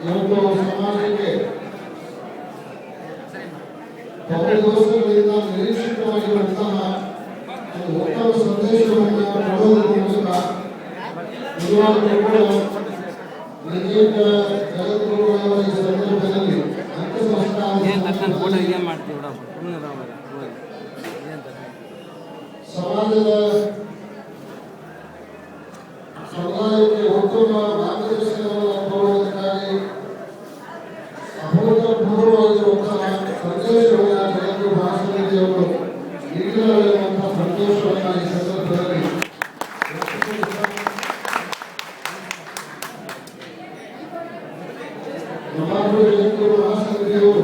ಇವತ್ತು ಸಮಾಜಕ್ಕೆ ಬಹು ದಿವಸಗಳಿಂದ ನಿರೀಕ್ಷಿತವಾಗಿರುವಂತಹ ಒಂದು ಉತ್ತಮ ಸಂದೇಶವನ್ನು ಕೊಡುವುದರ ಮೂಲಕ ನಿಜವಾಗಲೂ ಕೂಡ ಲಿಂಗೈಕ ಜಗದ್ಗುರುಗಳವರ ಈ ಸಂದರ್ಭದಲ್ಲಿ ಅಂತಿಮ ಏನ್ ತಕ್ಕಂತ ಫೋಟೋ ಸಂಸ್ಕಾರವನ್ನು ಏನ್ ಮಾಡ್ತೀವಿ ಬಿಡಪ್ಪ ಸುಮ್ಮನೆ ರಾಮರ ಏನ್ ತಕ್ಕ ಸಮಾಜದ ಸಮುದಾಯಕ್ಕೆ ಉತ್ತಮ ಮಾರ್ಗದರ್ಶನವನ್ನು ಕೊಡುವುದಕ್ಕಾಗಿ ಅಭೂತಪೂರ್ವವಾಗಿರುವಂತಹ ಸಂದೇಶವನ್ನು ಜಗತ್ತು ಭಾಷಣದವರು ನೀಡಲಿರುವಂತಹ ಸಂತೋಷವನ್ನು ಈ ಸಂದರ್ಭದಲ್ಲಿ ನವಾಬು ಜಗತ್ತು ಮಹಾಸಮಿತಿಯವರು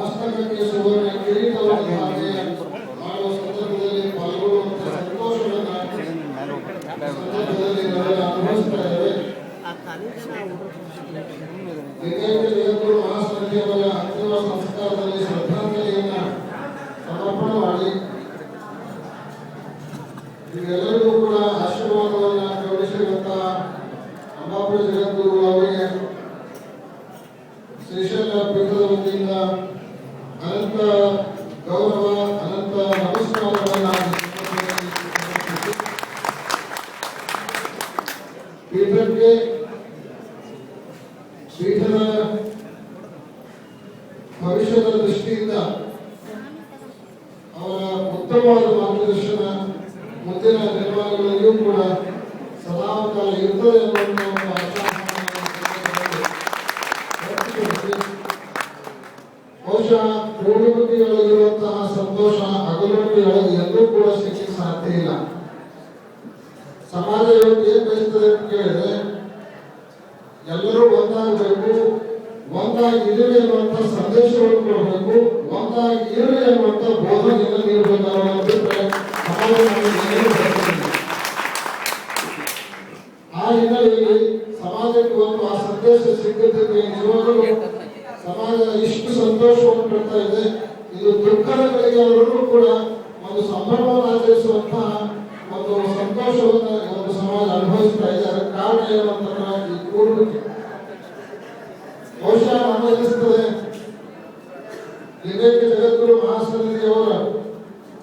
ಮಸ್ತಕಕ್ಕೆ ಸುವರ್ಣ ಕಿರೀಟವನ್ನು ಮಾಡುವ ಸಂದರ್ಭದಲ್ಲಿ ಪಾಲ್ಗೊಳ್ಳುವಂತ ಸಂತೋಷವನ್ನ ಈ ಸಂದರ್ಭದಲ್ಲಿ ನಾವೆಲ್ಲ ಅನುಭವಿಸ್ತಾ ಇದ್ದೇವೆ ನಿರ್ಣಯಿತ ಜಗದ್ಗುರು ಮಹಾಸಮಿತಿಯವರ ಅಂತಿಮ ಸಂಸ್ಕಾರದಲ್ಲಿ ಶ್ರದ್ಧಾಂಜಲಿಯನ್ನ ಸಮರ್ಪಣೆ ಮಾಡಿ ಇವೆಲ್ಲರಿಗೂ ಕೂಡ ಆಶೀರ್ವಾದವನ್ನ ಕರುಣಿಸಿರುವಂತಹ ಅಂಬಾಪುರ ಜಗದ್ಗುರು ಅವರಿಗೆ ಶ್ರೀಶೈಲ ಅನಂತ ಗೌರವ, ಅನಂತ ನಮಸ್ಕಾರವನ್ನು ಪೀಠಕ್ಕೆ ಪೀಠದ ಭವಿಷ್ಯದ ದೃಷ್ಟಿಯಿಂದ ಅವರ ಉತ್ತಮವಾದ ಮಾರ್ಗದರ್ಶನ ಮುಂದಿನ ನಿರ್ಮಾಣಗಳಲ್ಲಿಯೂ ಕೂಡ ಸದಾ ಕಾಲ ಇರ್ತದೆ ಅನ್ನುವಂಥ ಸಮಾಜ ಇವತ್ತು ಏನ್ ಬಯಸ್ತದೆ ಅಂತ ಕೇಳಿದ್ರೆ, ಎಲ್ಲರೂ ಒಂದಾಗಬೇಕು, ಒಂದಾಗಿ ಇರಲಿ ಸಂದೇಶವನ್ನು ಕೊಡಬೇಕು, ಒಂದಾಗಿ ಇರಲಿ ಅನ್ನುವಂಥ ಬೋಧನೆಯನ್ನು ನೀಡಬೇಕು. ಆ ಹಿನ್ನೆಲೆಯಲ್ಲಿ ಸಮಾಜಕ್ಕೆ ಒಂದು ಆ ಸಂದೇಶ ಸಿಕ್ಕದ್ದಕ್ಕೆ ನಿಜವಾಗಲೂ ಸಮಾಜ ಇಷ್ಟು ಸಂತೋಷವನ್ನು ಇದೆ ಇದು ದುಃಖದ ಕಡೆಗೆ ಕೂಡ ಒಂದು ಸಂಭ್ರಮವನ್ನು ಆಚರಿಸುವಂತಹ ಒಂದು ಸಂತೋಷವನ್ನು ಒಂದು ಸಮಾಜ ಅನುಭವಿಸ್ತಾ ಇದ್ದಾರೆ. ಕಾರಣ ಏನು ಅಂತ ಈ ಕೂಡುವಿಕೆ ಬಹುಶಃ ನಮಗನಿಸ್ತದೆ ವಿವೇಕ ಜಗದ್ಗುರು ಮಹಾಸಮಿತಿಯವರ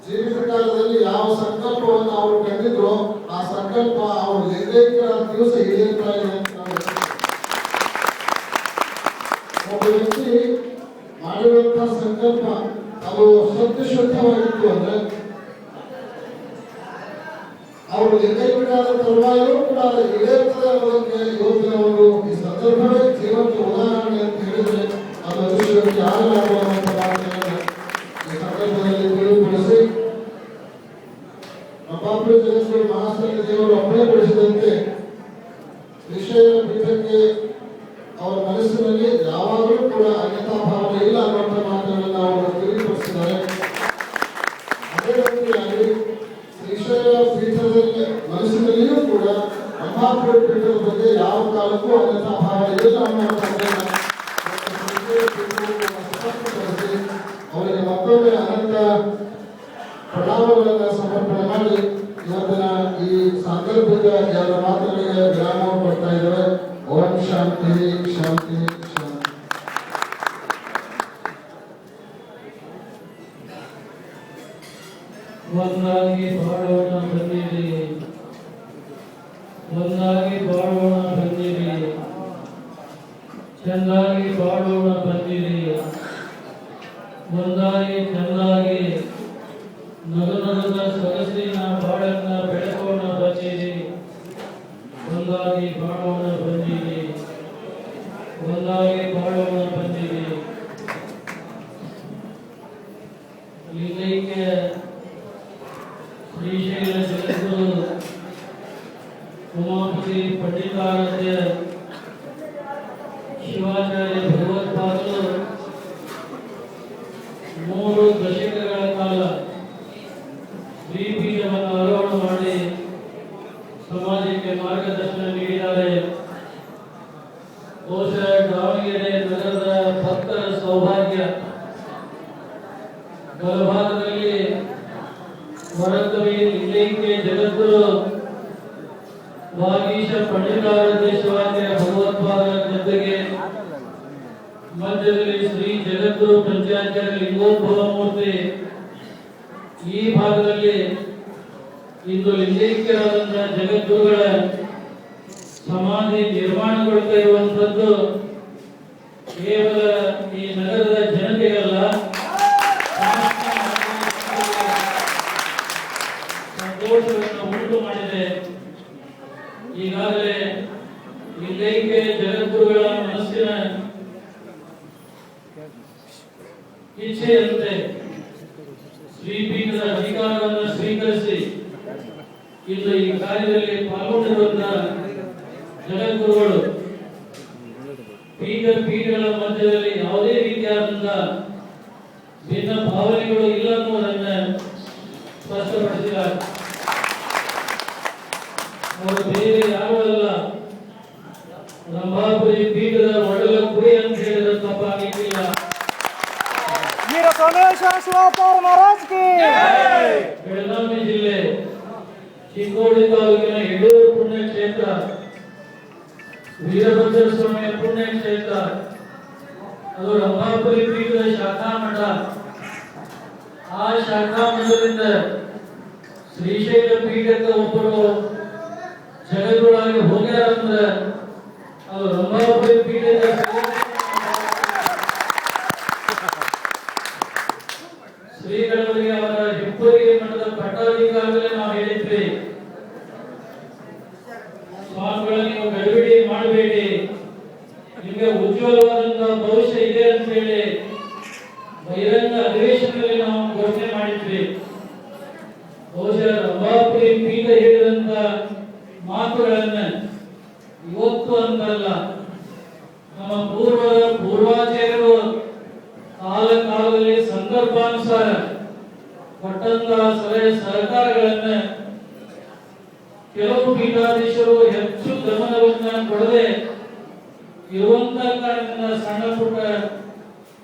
ಜೀವಿತ ಕಾಲದಲ್ಲಿ ಯಾವ ಸಂಕಲ್ಪವನ್ನು ಅವರು ಕಂಡಿದ್ರು ಆ ಸಂಕಲ್ಪ ಅವರು ಲಿಂಗೈಕ್ಯರ ದಿವಸ ಈಡೇರ್ತಾ ಇದೆ ಅಂತ ಒಬ್ಬ ವ್ಯಕ್ತಿ ಮಾಡಿರುವಂತಹ ಸಂಕಲ್ಪ ಅವರು ಲಿಂಗೈಕ್ಯರಾದ ತರುವಾಯೂ ಕೂಡ ಈಡೇರ್ತದೆ ಅನ್ನೋದಕ್ಕೆ ಅವರು ಈ ಸಂದರ್ಭವೇ ಜೀವಂತ ಉದಾಹರಣೆ ಅಂತ ಹೇಳಿದ್ರೆ ಅದು ಅದೃಷ್ಟಕ್ಕೆ ಮಾತುಗಳನ್ನು ಈ ಸಂದರ್ಭದಲ್ಲಿ ತಿಳಿದುಪಡಿಸಿ ನವಾಬುರ ಜಗದ್ಗುರು ಮಹಾಸಂಘ ದೇವರು ಅಪ್ಪಣೆಗೊಳಿಸಿದಂತೆ ವಿಷಯದ ಪೀಠಕ್ಕೆ ಅವರ ಮನಸ್ಸಿನಲ್ಲಿ ಯಾವಾಗಲೂ ಕೂಡ ಅನ್ಯತಾ ಭಾವನೆ ಇಲ್ಲ ಅನ್ನುವಂಥ ಅಂಬಾಪುರ ಪೀಠದ ಬಗ್ಗೆ ಯಾವ ಕಾಲಕ್ಕೂ ಅನ್ಯತಾ ಭಾವನೆ ಇಲ್ಲ ಅನ್ನುವಂಥದ್ದನ್ನ ಶ್ರೀಶೈಲ ಪೀಠವನ್ನು ಸ್ಪಷ್ಟಪಡಿಸಿ ಅವರಿಗೆ ಮತ್ತೊಮ್ಮೆ ಅನಂತ ಪ್ರಣಾಮಗಳನ್ನು ಸಮರ್ಪಣೆ ಮಾಡಿ ಇವತ್ತಿನ ಈ ಸಾಂದರ್ಭಿಕ ಎರಡು ಮಾತುಗಳಿಗೆ ವಿರಾಮವನ್ನು ಕೊಡ್ತಾ ಇದ್ದೇವೆ. ಓಂ ಶಾಂತಿ ಶಾಂತಿ ಶಾಂತಿ. ಒಂದಾಗಿ ಬಾಳೋಣ ಬನ್ನಿರಿ ಒಂದಾಗಿ ಬಾಳೋಣ ಬಂದಿರಿ. ಚೆನ್ನಾಗಿ ಬಾಳೋಣ ಬಂದಿರಿ. ಒಂದಾಗಿ ಚೆನ್ನಾಗಿ ನಗನಗದ ಸೊಗಸಿನ ಬಾಳನ್ನ ಬೆಳಕೋಣ ಬಂದಿರಿ. ಒಂದಾಗಿ ಬಾಳೋಣ ಬಂದಿರಿ. ಒಂದಾಗಿ ಬಾಳೋಣ ಬನ್ನಿರಿ ಶಿವಾಚಾರ್ಯ ಭಗವತ್ಪಾದರ ಜೊತೆಗೆ ಮಧ್ಯದಲ್ಲಿ ಶ್ರೀ ಜಗದ್ಗುರು ಪಂಚಾಚಾರ್ಯ ಲಿಂಗೋದ್ಭವ ಮೂರ್ತಿ ಈ ಭಾಗದಲ್ಲಿ ಇಂದು ಲಿಂಗೈಕ್ಯರಾದಂತಹ ಜಗದ್ಗುರುಗಳ ಸಮಾಧಿ ನಿರ್ಮಾಣಗೊಳ್ತಾ ಇರುವಂತದ್ದು ಕೇವಲ ಈ ನಗರದ ಜನತೆಗಲ್ಲ ಸಮಸ್ತ ನಾಗರಿಕರಿಗೆ ಸಂತೋಷವನ್ನು ಉಂಟು ಮಾಡಿದೆ ಈಗಾಗಲೇ ಲಿಂಗೈಕ್ಯ ಜಗದ್ಗುರುಗಳ ಮನಸ್ಸಿನ ಇಚ್ಛೆಯಂತೆ ಶ್ರೀಪೀಠದ ಅಧಿಕಾರವನ್ನು ಸ್ವೀಕರಿಸಿ ಇಂದು ಈ ಕಾರ್ಯದಲ್ಲಿ ಪಾಲ್ಗೊಂಡಿರುವಂತಹ ಜಗದ್ಗುರುಗಳು ಪೀಠ ಪೀಠಗಳ ಮಧ್ಯದಲ್ಲಿ ಯಾವುದೇ ರೀತಿಯಾದಂತಹ ಭಿನ್ನ ಭಾವನೆಗಳು ಇಲ್ಲ ಅನ್ನುವುದನ್ನು ಸ್ಪಷ್ಟಪಡಿಸಿದ್ದಾರೆ. ಅವರು ಬೇರೆ ಯಾರು ಅಲ್ಲ ರಂಭಾಪುರಿ ಪೀಠದ ಒಡಲ ಕುಡಿ ಅಂತ ಹೇಳಿದ ತಪ್ಪಾಗಿಲ್ಲ ವೀರ ಮಹಾರಾಜ್ ಚಿಕ್ಕೋಡಿ ತಾಲೂಕಿನ ಯಡೂರು ಪುಣ್ಯಕ್ಷೇತ್ರ ವೀರಭದ್ರ ಸ್ವಾಮಿಯ ಪುಣ್ಯಕ್ಷೇತ್ರ, ಅದು ರಂಭಾಪುರಿ ಪೀಠದ ಶಾಖಾ ಮಠ ಆ ಶಾಖಾ ಮಠದಿಂದ ಶ್ರೀಶೈಲ ಪೀಠಕ್ಕೆ ಒಬ್ಬರು ಜಗದೊಳಗೆ ಹೋಗ್ಯಾರಂದ್ರೆ ಅದು ರಂಭಾಪುರಿ ಪೀಠದ ಶ್ರೀಗಳವರಿಗೆ ಅವರ ಹಿಪ್ಪರಿಗೆ ಮಠದ ಪಟ್ಟಾಧಿಕಾರಿಗಳೇ ನಾವು ಹೇಳಿದ್ವಿ ಸ್ವಾಮಿಗಳ ನೀವು ಗಡಿಬಿಡಿ ಮಾಡಬೇಡಿ ನಿಮಗೆ ಉಜ್ವಲವಾದಂತಹ ಭವಿಷ್ಯ ಇದೆ ಅಂತ ಹೇಳಿ ಬಹಿರಂಗ ಅಧಿವೇಶನದಲ್ಲಿ ನಾವು ಘೋಷಣೆ ಮಾಡಿದ್ವಿ ಬಹುಶಃ ರಂಭಾಪುರಿ ಪೀಠ ಹೇಳಿದಂತ ಮಾತುಗಳನ್ನ ಇವತ್ತು ಅಂತಲ್ಲ ನಮ್ಮ ಪೂರ್ವ ಪೂರ್ವಾಚಾರ್ಯರು ಕಾಲ ಕಾಲದಲ್ಲಿ ಸಂದರ್ಭಾನುಸಾರ ಕೊಟ್ಟಂತಹ ಸಲಹೆ ಸಹಕಾರಗಳನ್ನ ಕೆಲವು ಪೀಠಾಧೀಶರು ಹೆಚ್ಚು ಗಮನವನ್ನ ಕೊಡದೆ ಇರುವಂತ ಕಾರಣದಿಂದ ಸಣ್ಣ ಪುಟ್ಟ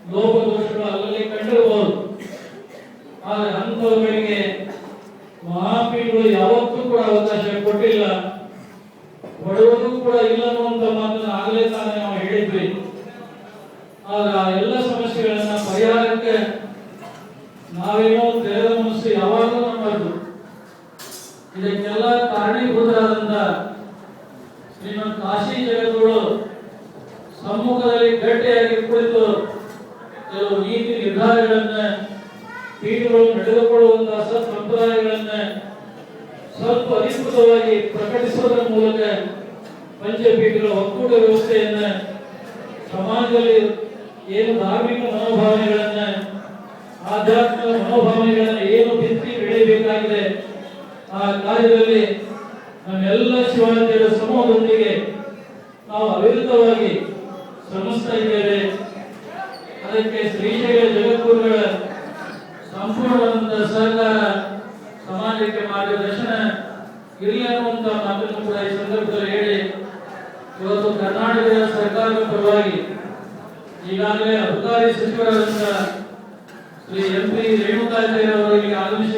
ಲೋಪದೋಷಗಳು ಅಲ್ಲಲ್ಲಿ ಕಂಡಿರಬಹುದು ಆದರೆ ಅಂಥವುಗಳಿಗೆ ಮಹಾಪೀಠಗಳು ಯಾವತ್ತೂ ಕೂಡ ಅವಕಾಶ ಕೊಟ್ಟಿಲ್ಲ ಕೊಡುವುದು ಕೂಡ ಇಲ್ಲ ಅನ್ನುವಂತ ಮಾತನ್ನು ಆಗಲೇ ತಾನೇ ನಾವು ಹೇಳಿದ್ವಿ ಆದ್ರೆ ಆ ಎಲ್ಲ ಸಮಸ್ಯೆಗಳನ್ನ ಪರಿಹಾರಕ್ಕೆ ನಾವೇನೋ ತೆರೆದ ಮನಸ್ಸು ಯಾವಾಗಲೂ ನಮ್ಮದು ಇದಕ್ಕೆಲ್ಲ ಕಾರಣೀಭೂತರಾದಂತ ಶ್ರೀಮಂತ ಕಾಶಿ ಜಗದ್ಗುರು ಸಮ್ಮುಖದಲ್ಲಿ ಗಟ್ಟಿಯಾಗಿ ಕುಳಿತು ಕೆಲವು ನೀತಿ ನಿರ್ಧಾರಗಳನ್ನ, ಪೀಠಗಳು ನಡೆದುಕೊಳ್ಳುವಂತಹ ಸತ್ ಸಂಪ್ರದಾಯಗಳನ್ನ ಸ್ವಲ್ಪ ಅಧಿಕೃತವಾಗಿ ಪ್ರಕಟಿಸುವುದರ ಮೂಲಕ ಪಂಚಪೀಠಗಳ ಒಕ್ಕೂಟ ವ್ಯವಸ್ಥೆಯನ್ನ, ಸಮಾಜದಲ್ಲಿ ಏನು ಧಾರ್ಮಿಕ ಮನೋಭಾವನೆಗಳನ್ನ, ಆಧ್ಯಾತ್ಮಿಕ ಮನೋಭಾವನೆಗಳನ್ನ ಏನು ಬಿತ್ತಿ ಬೆಳೆಯಬೇಕಾಗಿದೆ ಆ ಕಾರ್ಯದಲ್ಲಿ ನಮ್ಮೆಲ್ಲ ಶಿವಾಚಾರ್ಯ ಸಮೂಹದೊಂದಿಗೆ ನಾವು ಅವಿರತವಾಗಿ ಶ್ರಮಿಸ್ತಾ ಇದ್ದೇವೆ. ಅದಕ್ಕೆ ಶ್ರೀಶೈಲ ಜಗದ್ಗುರುಗಳ ಸಂಪೂರ್ಣವಾದ ಸಹಕಾರ, ಸಮಾಜಕ್ಕೆ ಮಾರ್ಗದರ್ಶನ ಇರಲಿ ಅನ್ನುವಂತ ಮಾತನ್ನು ಕೂಡ ಈ ಸಂದರ್ಭದಲ್ಲಿ ಹೇಳಿ, ಇವತ್ತು ಕರ್ನಾಟಕದ ಸರ್ಕಾರದ ಪರವಾಗಿ ಈಗಾಗಲೇ ಅಬಕಾರಿ ಸಚಿವರಾದಂತಹ ಶ್ರೀ ಎಂ ಪಿ ರೇಣುಕಾಚಾರ್ಯ ಅವರಿಗೆ ಆಗಮಿಸಿದ್ದಾರೆ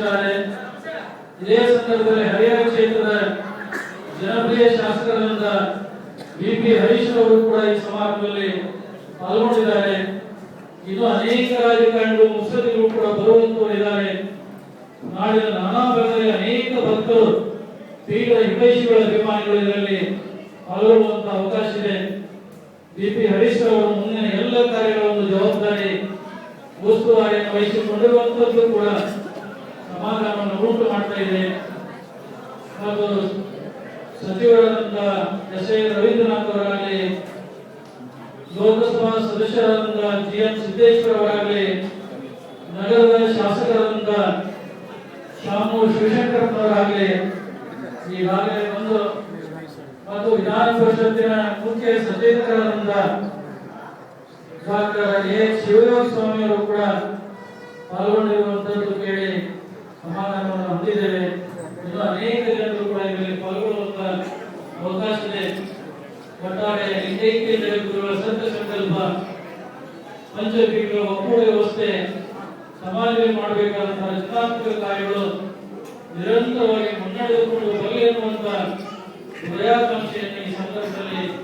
ಇದೇ ಸಂದರ್ಭದಲ್ಲಿ ಹರಿಹರ ಕ್ಷೇತ್ರದ ಜನಪ್ರಿಯ ಶಾಸಕರಾದ ಬಿ ಪಿ ಹರೀಶ್ ಅವರು ಕೂಡ ಈ ಸಮಾರಂಭದಲ್ಲಿ ಪಾಲ್ಗೊಂಡಿದ್ದಾರೆ. ಇನ್ನು ಅನೇಕ ರಾಜಕಾರಣಿಗಳು ಮುತ್ಸದಿಗಳು ಕೂಡ ಬರುವಂತವರಿದ್ದಾರೆ ನಾಡಿನ ನಾನಾ ಭಾಗದಲ್ಲಿ ಅನೇಕ ಭಕ್ತರು ತೀವ್ರ ಹಿತೈಷಿಗಳ ಅಭಿಮಾನಿಗಳು ಇದರಲ್ಲಿ ಪಾಲ್ಗೊಳ್ಳುವಂತಹ ಅವಕಾಶ ಇದೆ. ಬಿ ಪಿ ಹರೀಶ್ ಅವರು ಮುಂದಿನ ಎಲ್ಲ ಕಾರ್ಯಗಳ ಒಂದು ಜವಾಬ್ದಾರಿ ಉಸ್ತುವಾರಿಯನ್ನು ವಹಿಸಿಕೊಂಡಿರುವಂತದ್ದು ಕೂಡ ಸಮಾಧಾನವನ್ನು ಉಂಟು ಮಾಡ್ತಾ ಇದೆ. ಹಾಗೂ ಸಚಿವರಾದಂತ ಎಸ್ ಎ ರವೀಂದ್ರನಾಥ್ ಅವರಾಗಲಿ, ಲೋಕಸಭಾ ಸದಸ್ಯರಾದಂತ ಜಿ ಎಂ ಸಿದ್ದೇಶ್ವರ ಅವರಾಗಲಿ, ನಗರದ ಶಾಸಕರಾದಂತ ಶಾಮು ಶಿವಶಂಕರಪ್ಪನವರಾಗಲಿ, ಈಗಾಗಲೇ ಬಂದು ಮತ್ತು ವಿಧಾನ ಪರಿಷತ್ತಿನ ಮುಖ್ಯ ಸಚೇತಕರಾದಂತ ಡಾಕ್ಟರ್ ಎ. ಶಿವಯೋಗ ಸ್ವಾಮಿಯವರು ಕೂಡ ಪಾಲ್ಗೊಂಡಿರುವಂತದ್ದು ಕೇಳಿ ಸಮಾಧಾನವನ್ನು ಹೊಂದಿದ್ದೇವೆ. ಇದು ಅನೇಕ ಜನರು ಕೂಡ ಇದರಲ್ಲಿ ಪಾಲ್ಗೊಳ್ಳುವಂತ ಅವಕಾಶ ಇದೆ. ಒಟ್ಟಾರೆ ಲಿಂಗೈಕ್ಯ ಜಗದ್ಗುರುಗಳ ಸತ್ಯ ಸಂಕಲ್ಪ, ಪಂಚಪೀಠಗಳ ಒಕ್ಕೂಟ ವ್ಯವಸ್ಥೆ, ಸಮಾಜದಲ್ಲಿ ಮಾಡಬೇಕಾದಂತಹ ರಚನಾತ್ಮಕ ಕಾರ್ಯಗಳು ನಿರಂತರವಾಗಿ ಮುನ್ನಡೆದುಕೊಂಡು ಬರಲಿ ಅನ್ನುವಂತ ಹೃದಯಾಕಾಂಕ್ಷೆಯನ್ನು ಈ ಸಂದರ್ಭದಲ್ಲಿ